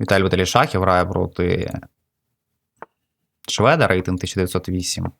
Віталій Віталій Шахів грає проти Шведа, рейтинг 1908.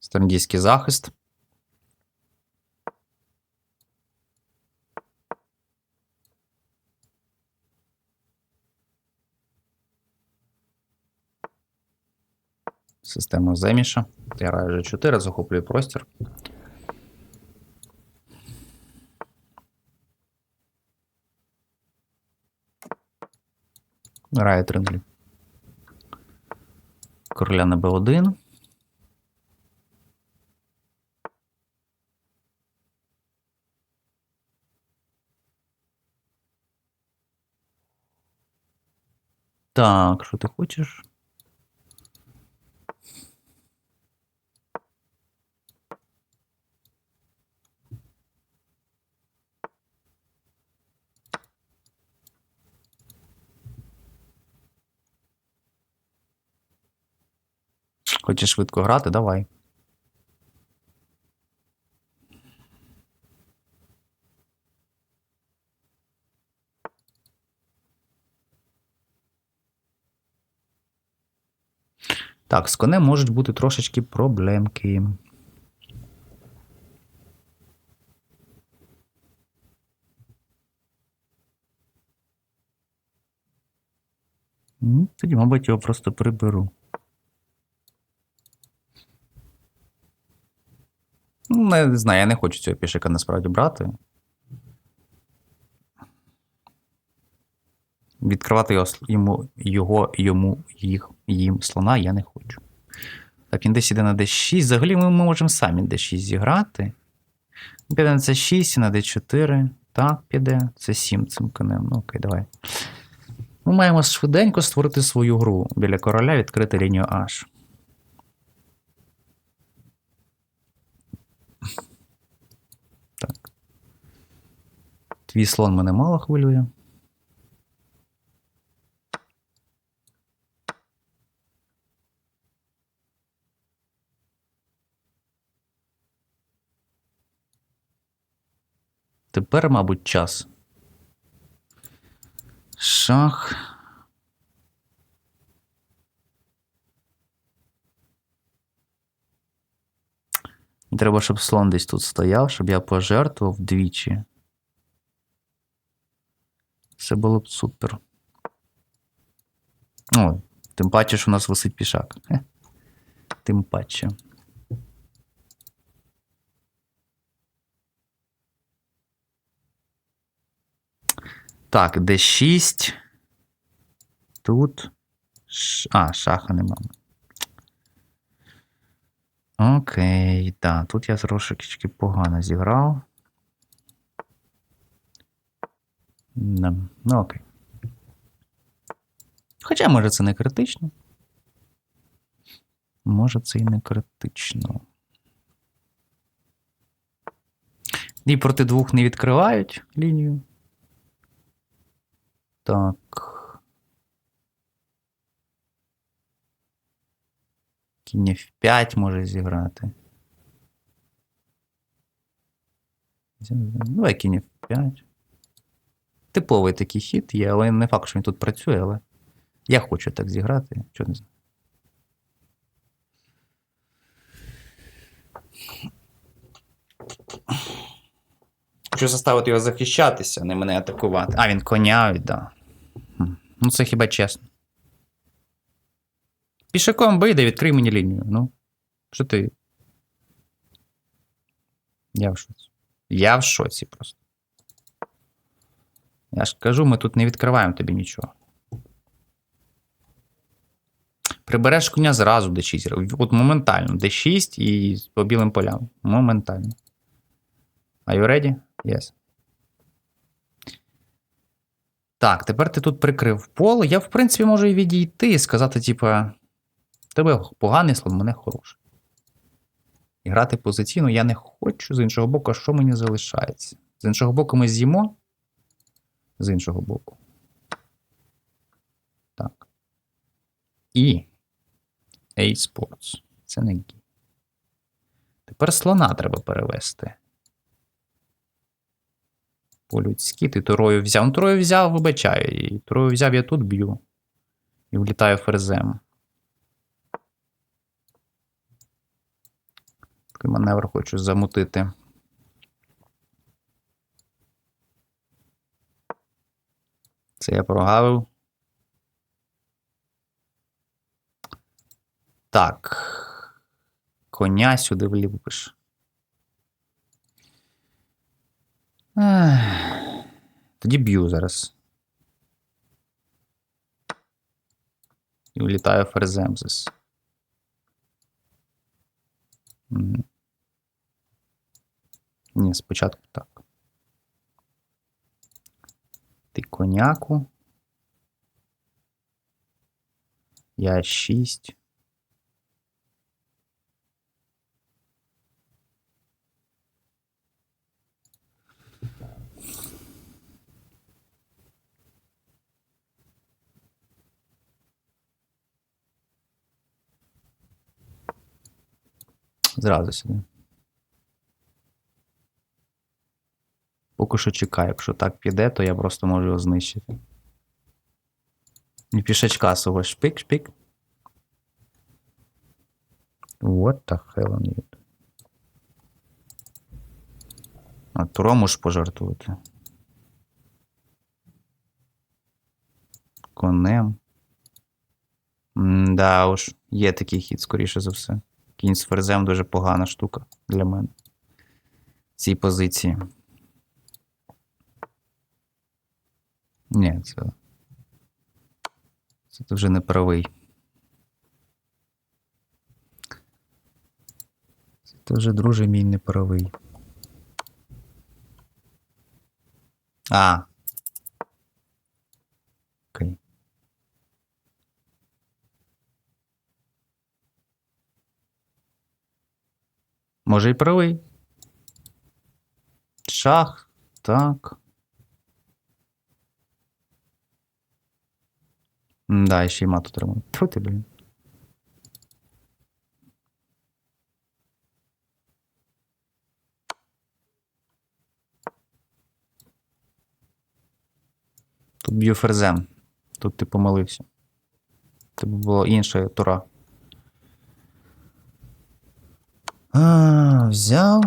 Стандійський захист. Система Земіша. Я граю G4, захоплюю простір. 3 0 Короля на Б1. Так, що ти хочеш? Хочеш швидко грати? Давай. Так, з конем можуть бути трошечки проблемки. Тоді, мабуть, його просто приберу. Не, знаю, я не хочу цього пішика насправді брати. Відкривати його, йому, його, йому, їх, їм слона я не хочу. Так, він десь іде на D6. Взагалі ми, ми можемо самі D6 зіграти. Піде на C6 і на D4. Так, піде. Це 7 цим конем. Ну, окей, давай. Ми маємо швиденько створити свою гру біля короля, відкрити лінію H. Твій слон мене мало хвилює. Тепер, мабуть, час. Шах. Треба, щоб слон десь тут стояв, щоб я пожертвував двічі. Це було б супер. Ой, тим паче, що у нас висить пішак. Тим паче. Так, D6. Тут. А, шаха нема. Окей, так, тут я трошечки погано зіграв. Да. Ну, окей. Хоча, може, це не критично. Може, це і не критично. І проти двох не відкривають лінію. Так. Кінь F5 може зіграти. Давай кінь F5. Типовий такий хід є, але не факт, що він тут працює, але я хочу так зіграти. Чого не знаю. Хочу заставити його захищатися, а не мене атакувати. А, він коня віддав. Ну, це хіба чесно. Пішаком вийде, відкрий мені лінію. Ну. Що ти? Я в шоці. Я в шоці просто. Я ж кажу, ми тут не відкриваємо тобі нічого. Прибереш коня зразу D6. От моментально. D6 і по білим полям. Моментально. Are you ready? Yes. Так, тепер ти тут прикрив поле. Я, в принципі, можу і відійти і сказати, типа, тебе поганий слон, мене хороший. І грати позиційно я не хочу. З іншого боку, а що мені залишається? З іншого боку, ми з'їмо. З іншого боку. Так. І. A-Sports. Це не гі. Тепер слона треба перевести. По-людськи, ти турою взяв. Ну, турою взяв, вибачаю. І турою взяв, я тут б'ю. І влітаю ферзем. Такий маневр хочу замутити. Це я прогавив. Так. Коня сюди вліпиш. Ех. Тоді б'ю зараз. І влітаю ферземзис. Ні, спочатку так. Ти коняку. Я 6. Зразу сюди. Поки що чекаю, якщо так піде, то я просто можу його знищити. І пішачка свого шпик, шпик. What the hell on you? А туро можеш пожартувати. Конем. Да уж, є такий хід, скоріше за все. Кінь з ферзем дуже погана штука для мене. В цій позиції. Ні, це. Це ти вже не правий. Це ти вже, друже мій, не правий. А. Окей. Може і правий. Шах. Так. Да, ще й мат отримав. Тьфу ти, блін. Тут б'ю ферзем. Тут ти помилився. Це було інша тура. А, взяв.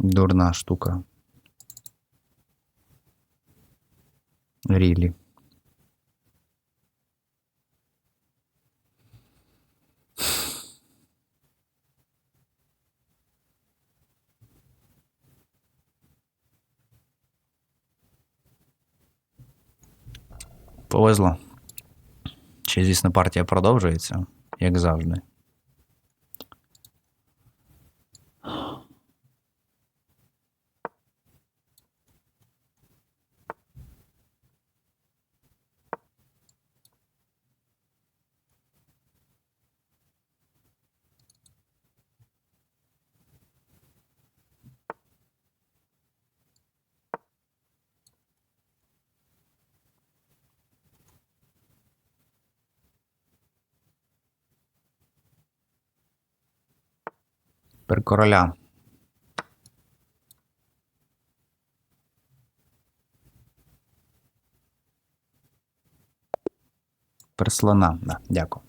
Дурна штука. Рілі. Повезло. Ще, звісно, партія продовжується, як завжди. Тепер короля. Тепер. Да, дякую.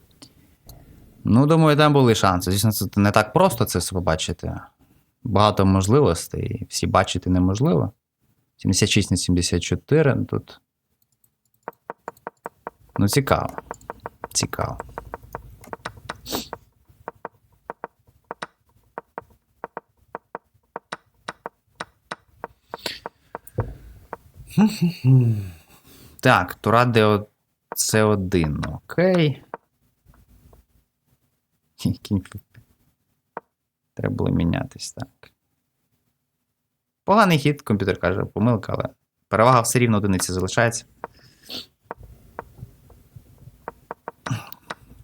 Ну, думаю, там були шанси. Звісно, це не так просто це побачити. Багато можливостей. Всі бачити неможливо. 76 на 74. ну, Тут. Ну, цікаво. Цікаво. Так, Тура Д це один. Окей. Треба було мінятись, так. Поганий хід, комп'ютер каже, помилка, але перевага все рівно одиниці залишається.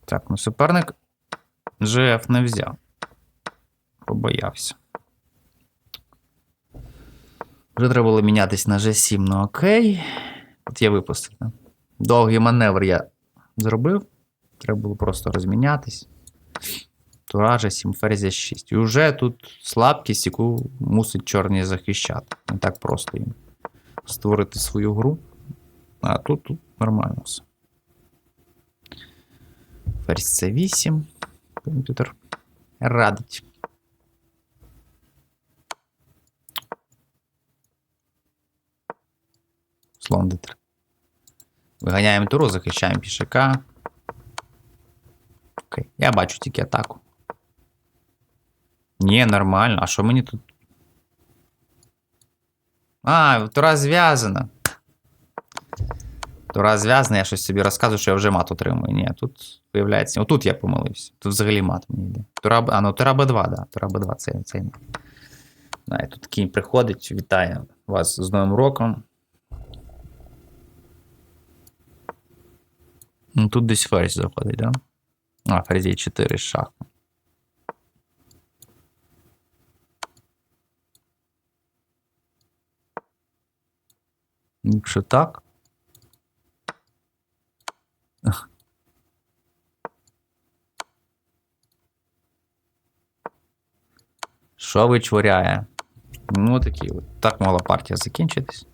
Так, ну суперник ЖФ не взяв. Побоявся. Вже треба було мінятись на G7, ну окей. От я випустив. Довгий маневр я зробив. Треба було просто розмінятись. Тура G7, ферзь 6. І вже тут слабкість, яку мусить чорні захищати. Не так просто їм створити свою гру. А тут, тут нормально все. Ферзь C8. Комп'ютер радить. Слон d3. Виганяємо туру, захищаємо пішака. Окей. Я бачу тільки атаку. Ні, нормально. А що мені тут? А, тура зв'язана. Тура зв'язана, я щось собі розказую, що я вже мат отримую. Ні, тут виявляється. Отут я помилився. Тут взагалі мат мені йде. Тура, Б- а, ну Тура Б2, да. Тура Б2 це, це мат. Да, і тут кінь приходить, вітає вас з Новим роком. Ну, тут десь ферзь заходить, да? А, ферзь є 4 шах. Якщо так. Що вичворяє? Ну, такі от. Так могла партія закінчитись.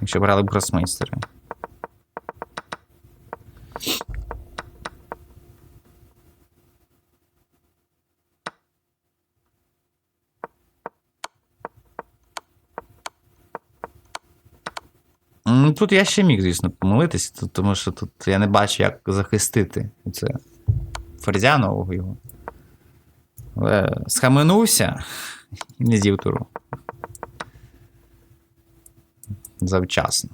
Якщо брали б гросмейстери. Ну, тут я ще міг, звісно, помилитися, тому що тут я не бачу, як захистити це Ферзянового його. Але схаменувся і не з'їв туру. Завчасно.